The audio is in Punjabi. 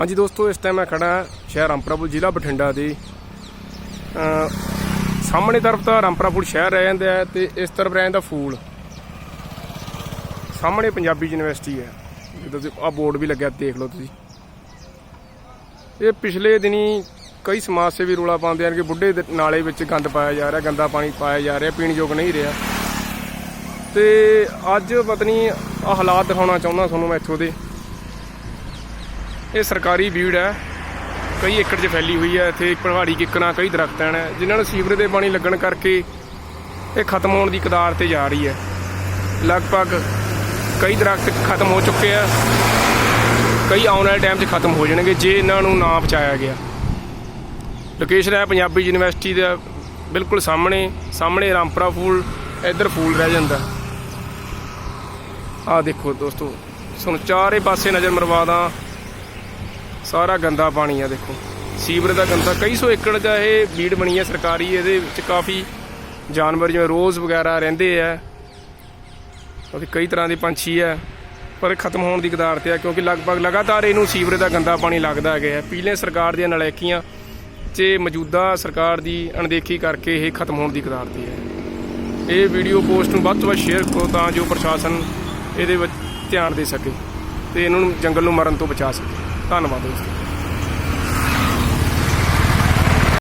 ਹਾਂਜੀ ਦੋਸਤੋ, ਇਸ ਟਾਈਮ ਮੈਂ ਖੜਾ ਸ਼ਹਿਰ ਰਾਮਪੁਰਾਪੁਰ, ਜ਼ਿਲ੍ਹਾ ਬਠਿੰਡਾ ਦੇ। ਸਾਹਮਣੇ ਤਰਫ ਤਾਂ ਰਾਮਪੁਰਾਪੁਰ ਸ਼ਹਿਰ ਰਹਿ ਜਾਂਦਾ ਹੈ ਤੇ ਇਸ ਤਰਫ ਰਹਿ ਜਾਂਦਾ ਫੂਲ। ਸਾਹਮਣੇ ਪੰਜਾਬੀ ਯੂਨੀਵਰਸਿਟੀ ਹੈ। ਜਿੱਦਾਂ ਆ ਬੋਰਡ ਵੀ ਲੱਗਿਆ, ਦੇਖ ਲਓ ਤੁਸੀਂ। ਇਹ ਪਿਛਲੇ ਦਿਨੀ ਕਈ ਸਮਾਜ ਸੇਵੀ ਰੋਲਾ ਪਾਉਂਦੇ ਹਨ ਕਿ ਬੁੱਢੇ ਦੇ ਨਾਲੇ ਵਿੱਚ ਗੰਦ ਪਾਇਆ ਜਾ ਰਿਹਾ, ਗੰਦਾ ਪਾਣੀ ਪਾਇਆ ਜਾ ਰਿਹਾ, ਪੀਣ ਯੋਗ ਨਹੀਂ ਰਿਹਾ। ਤੇ ਅੱਜ ਪਤਨੀ ਆ ਹਾਲਾਤ ਦਿਖਾਉਣਾ ਚਾਹੁੰਦਾ ਤੁਹਾਨੂੰ ਮੈਂ ਇੱਥੋਂ ਦੇ। ਇਹ ਸਰਕਾਰੀ ਬੀੜ ਹੈ। ਕਈ ਏਕੜ 'ਚ ਫੈਲੀ ਹੋਈ ਹੈ। ਇੱਥੇ ਪਹਾੜੀ ਕਿੱਕਣਾ ਕਈ ਦਰਖਤ ਹਨ। ਜਿਨ੍ਹਾਂ ਨੂੰ ਸੀਵਰੇਜ ਦੇ ਪਾਣੀ ਲੱਗਣ ਕਰਕੇ ਇਹ ਖਤਮ ਹੋਣ ਦੀ ਕਦਾਰ ਤੇ ਜਾ ਰਹੀ ਹੈ। ਲਗਭਗ ਕਈ ਦਰਖਤ ਖਤਮ ਹੋ ਚੁੱਕੇ ਆ। ਕਈ ਆਉਣ ਵਾਲੇ ਟਾਈਮ 'ਚ ਖਤਮ ਹੋ ਜਾਣਗੇ, ਜੇ ਇਹਨਾਂ ਨੂੰ ਨਾ ਬਚਾਇਆ ਗਿਆ। ਲੋਕੇਸ਼ਨ ਹੈ ਪੰਜਾਬੀ ਯੂਨੀਵਰਸਿਟੀ ਦਾ ਬਿਲਕੁਲ ਸਾਹਮਣੇ। ਸਾਹਮਣੇ ਰਾਮਪੁਰਾ ਫੂਲ, ਇੱਧਰ ਫੂਲ ਰਹਿ ਜਾਂਦਾ। ਆਹ ਦੇਖੋ ਦੋਸਤੋ, ਤੁਹਾਨੂੰ ਚਾਰੇ ਪਾਸੇ ਨਜ਼ਰ ਮਰਵਾ ਦਾਂ। ਸਾਰਾ ਗੰਦਾ ਪਾਣੀ ਆ ਦੇਖੋ। ਸੀਵਰ ਦਾ ਗੰਦਾ, ਕਈ ਸੌ ਏਕੜ ਦਾ ਇਹ ਬੀੜ ਬਣੀ ਹੈ ਸਰਕਾਰੀ, ਇਹਦੇ ਵਿੱਚ ਕਾਫੀ ਜਾਨਵਰ ਜਿਵੇਂ ਰੋਜ਼ ਵਗੈਰਾ ਰਹਿੰਦੇ ਆ। ਅਤੇ ਕਈ ਤਰ੍ਹਾਂ ਦੇ ਪੰਛੀ ਆ, ਪਰ ਇਹ ਖਤਮ ਹੋਣ ਦੀ ਕਦਾਰ ਤੇ ਆ, ਕਿਉਂਕਿ ਲਗਭਗ ਲਗਾਤਾਰ ਇਹਨੂੰ ਸੀਵਰੇ ਦਾ ਗੰਦਾ ਪਾਣੀ ਲੱਗਦਾ ਗਿਆ ਪੀਲੇ ਸਰਕਾਰ ਦੀਆਂ ਨਲਾਇਕੀਆਂ ਤੇ ਮੌਜੂਦਾ ਸਰਕਾਰ ਦੀ ਅਣਦੇਖੀ ਕਰਕੇ ਇਹ ਖਤਮ ਹੋਣ ਦੀ ਕਦਾਰ ਤੇ ਹੈ ਇਹ ਵੀਡੀਓ ਪੋਸਟ ਨੂੰ ਵੱਧ ਤੋਂ ਵੱਧ ਸ਼ੇਅਰ ਕਰੋ ਤਾਂ ਜੋ ਪ੍ਰਸ਼ਾਸਨ ਇਹਦੇ ਵਿੱਚ ਧਿਆਨ ਦੇ ਸਕੇ ਤੇ ਇਹਨਾਂ ਨੂੰ ਜੰਗਲ ਨੂੰ ਮਰਨ ਤੋਂ ਬਚਾ ਸਕੇ। ਧੰਨਵਾਦ ਦੋਸਤੋ।